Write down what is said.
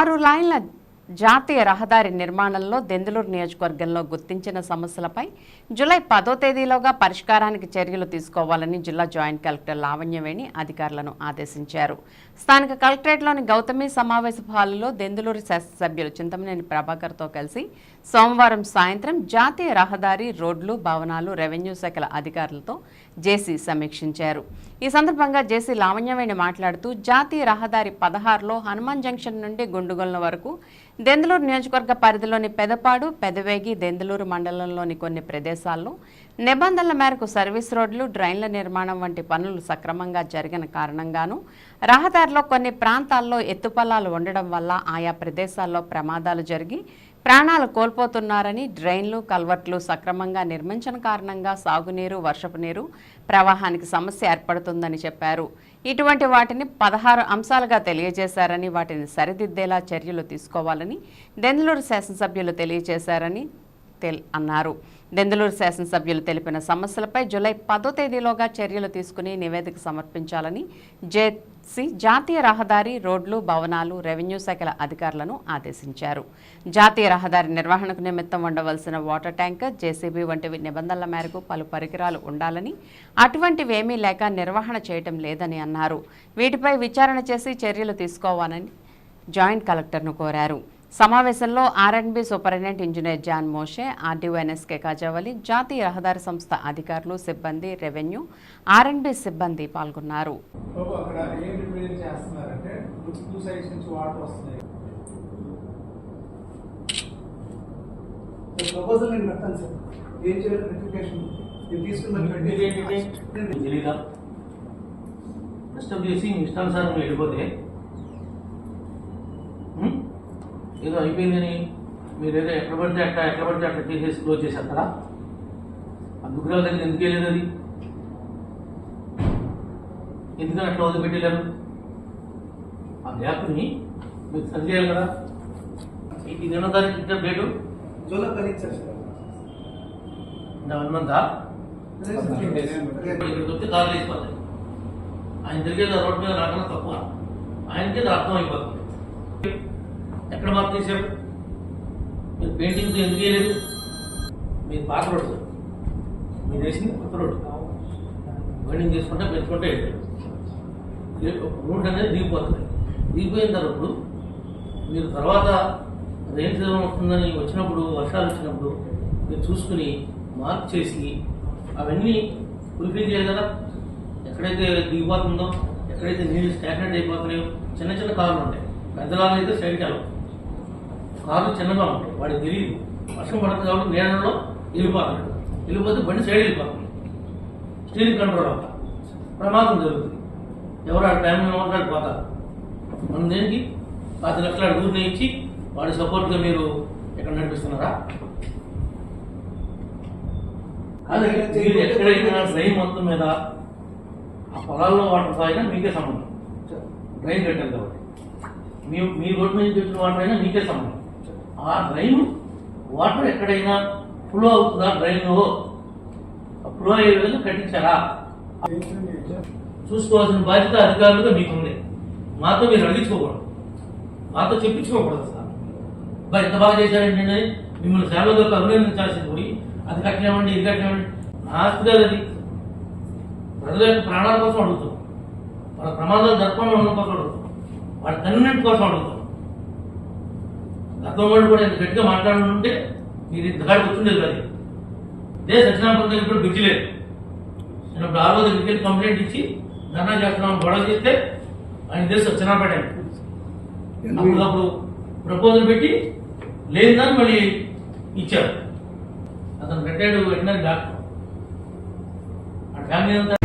ఆరు లైన్ల జాతీయ రహదారి నిర్మాణంలో దెందులూరు నియోజకవర్గంలో గుర్తించిన సమస్యలపై జూలై పదో తేదీలోగా పరిష్కారానికి చర్యలు తీసుకోవాలని జిల్లా జాయింట్ కలెక్టర్ లావణ్యవేణి అధికారులను ఆదేశించారు. స్థానిక కలెక్టరేట్లోని గౌతమి సమావేశ హాలులో దెందులూరు శాసనసభ్యులు చింతమనేని ప్రభాకర్తో కలిసి సోమవారం సాయంత్రం జాతీయ రహదారి రోడ్లు భవనాలు రెవెన్యూ శాఖల అధికారులతో జేసీ సమీక్షించారు. ఈ సందర్భంగా జేసీ లావణ్యవేణి మాట్లాడుతూ జాతీయ రహదారి పదహారులో హనుమాన్ జంక్షన్ నుండి గుండుగొలన వరకు దెందులూరు నియోజకవర్గ పరిధిలోని పెదపాడు పెదవేగి దెందులూరు మండలంలోని కొన్ని ప్రదేశాల్లో నిబంధనల మేరకు సర్వీస్ రోడ్లు డ్రైన్ల నిర్మాణం వంటి పనులు సక్రమంగా జరిగిన కారణంగాను రహదారిలో కొన్ని ప్రాంతాల్లో ఎత్తుపల్లాలు ఉండడం వల్ల ఆయా ప్రదేశాల్లో ప్రమాదాలు జరిగి ప్రాణాలు కోల్పోతున్నారని డ్రైన్లు కల్వర్ట్లు సక్రమంగా నిర్మించిన కారణంగా సాగునీరు వర్షపు నీరు ప్రవాహానికి సమస్య ఏర్పడుతుందని చెప్పారు. ఇటువంటి వాటిని పదహారు అంశాలుగా తెలియజేశారని వాటిని సరిదిద్దేలా చర్యలు తీసుకోవాలని దెందులూరు శాసనసభ్యులు తెలియజేశారని తెల్ అన్నారు. దెందులూరు శాసనసభ్యులు తెలిపిన సమస్యలపై జూలై పదో తేదీలోగా చర్యలు తీసుకుని నివేదిక సమర్పించాలని జేసీ జాతీయ రహదారి రోడ్లు భవనాలు రెవెన్యూ శాఖల అధికారులను ఆదేశించారు. జాతీయ రహదారి నిర్వహణకు నిమిత్తం ఉండవలసిన వాటర్ ట్యాంకర్ జేసీబీ వంటివి నిబంధనల మేరకు పలు పరికరాలు ఉండాలని అటువంటివేమీ లేక నిర్వహణ చేయటం లేదని అన్నారు. వీటిపై విచారణ చేసి చర్యలు తీసుకోవాలని జాయింట్ కలెక్టర్ను కోరారు. సమావేశంలో R and B superintendent engineer John Moshe RDO NSK Khajavali జాతీయ రహదారి సంస్థ అధికారులు సిబ్బంది రెవెన్యూ ఆర్ఎండ్బి సిబ్బంది పాల్గొన్నారు. బాబు అక్కడ ఏం రిప్రజెంట్ చేస్తున్నారంటే టూ సైడ్స్ నుంచి వాటర్ వస్తున్నాయి ప్రపోజల్ నేను పెడతాను సార్ ఏం చేయాలి రెక్టిఫికేషన్ నేను తీసుకున్న తెలీదా డిస్టర్బ్ చేసి మీ ఇష్టానుసారం వెళ్ళిపోతే ఉం? ఏదో అయిపోయిందని మీరు ఏదో ఎక్కడ పడితే అట్లా ఎక్కడ పడితే అట్లా చేసేసి క్లోజ్ చేసేస్తారా? ఆ దుగ్గురాల దగ్గర ఎందుకు వెళ్ళేది అది? ఎందుకని అట్లా వదిలిపెట్టలేరు ఆ గ్యాప్ని మీరు సరి చేయాలి కదా. ఇది ఎన్నో తారీఖు ఇచ్చిన డేటు? July fifteen days. ఇక్కడికి వచ్చి వేసిపోతాయి ఆయన తిరిగేది రోడ్డు మీద రావడం తక్కువ. ఆయనకి అర్థం అయిపోతుంది ఎక్కడ మార్పు చేశారు? మీరు పెయింటింగ్ ఎందుకు చేయలేదు మీరు పాత రోడ్డు మీరు వేసింది కొత్త రోడ్డు. బైండింగ్ చేసుకుంటే పెంచుకుంటే రోడ్ అనేది దిగిపోతుంది. దిగిపోయిన తర్వాత మీరు తర్వాత రెయిన్ సీజన్ వస్తుందని వచ్చినప్పుడు వర్షాలు వచ్చినప్పుడు మీరు చూసుకుని మార్క్ చేసి అవన్నీ ఫుల్ఫిల్ చేయాలి కదా. ఎక్కడైతే దిగిపోతుందో ఎక్కడైతే నీళ్ళు స్టాగ్నెట్ అయిపోతున్నాయో చిన్న చిన్న కార్లు ఉంటాయి. పెద్దలాగా అయితే సైడ్కి వెళ్ళవు కార్లు చిన్నగా ఉంటాయి. వాడికి తెలియదు. వర్షం పడుతుంది కాబట్టి నీళ్ళలో వెళ్ళిపోతున్నాడు వెళ్ళిపోతే బండి సైడ్ వెళ్ళిపోతుంది. స్టీరింగ్ కంట్రోల్ అవుతా ప్రమాదం జరుగుతుంది. ఎవరు ఆ టైంలో ఉంటాడు పోతారు. మనం దేనికి? పది లక్షల అడుగుని ఇచ్చి వాడి సపోర్ట్గా మీరు ఎక్కడ నడిపిస్తున్నారా? అదే మీరు ఎక్కడైనా డ్రైన్ మొత్తం మీద ఆ పొలాల్లో వాటర్ తాగినా మీకే సంబంధం. డ్రైన్ కట్టారు కాబట్టి. మీ మీ రోడ్డు నుంచి వచ్చిన వాటర్ అయినా మీకే సంబంధం. ఆ రైలు వాటర్ ఎక్కడైనా ఫ్లో అవుతుందా రైలు ఫ్లో అయ్యే విధంగా కట్టించారా? చూసుకోవాల్సిన బాధ్యత అధికారులుగా మీకుంది. మాతో మీరు అడిగించుకోకూడదు. మాతో చెప్పించుకోకూడదు సార్. బాగా ఎంత బాగా చేశారండి మిమ్మల్ని సేవలతో అభినందించాల్సింది పోయి అది కట్టినామండి ఇది కట్టినామండి. నా ఆస్తి కాదు అది. ప్రజల యొక్క ప్రాణాల కోసం అడుగుతాం వాళ్ళ ప్రమాదాలు జరపడం ఉండడం కోసం అడుగుతాం వాళ్ళ కన్వీనెంట్ కోసం అడుగుతాం వాళ్ళు కూడా ఇంత గట్టిగా మాట్లాడుతుంటే మీరు ఇంత కాడికి వచ్చిండేది అది ఇదే సత్యనారాయణ దగ్గర కూడా బిజీ లేదు. నేను ఇప్పుడు ఆరో దగ్గరికి కంప్లైంట్ ఇచ్చి ధర్నా చేస్తున్నాం గొడవ చేస్తే ఆయన తెలిసి సత్యనారాయణ అప్పుడు ప్రపోజల్ పెట్టి లేదని మళ్ళీ ఇచ్చారు. అతను రిటైర్డ్ వెటనరీ డాక్టర్. ఆ ఫ్యామిలీ అంతా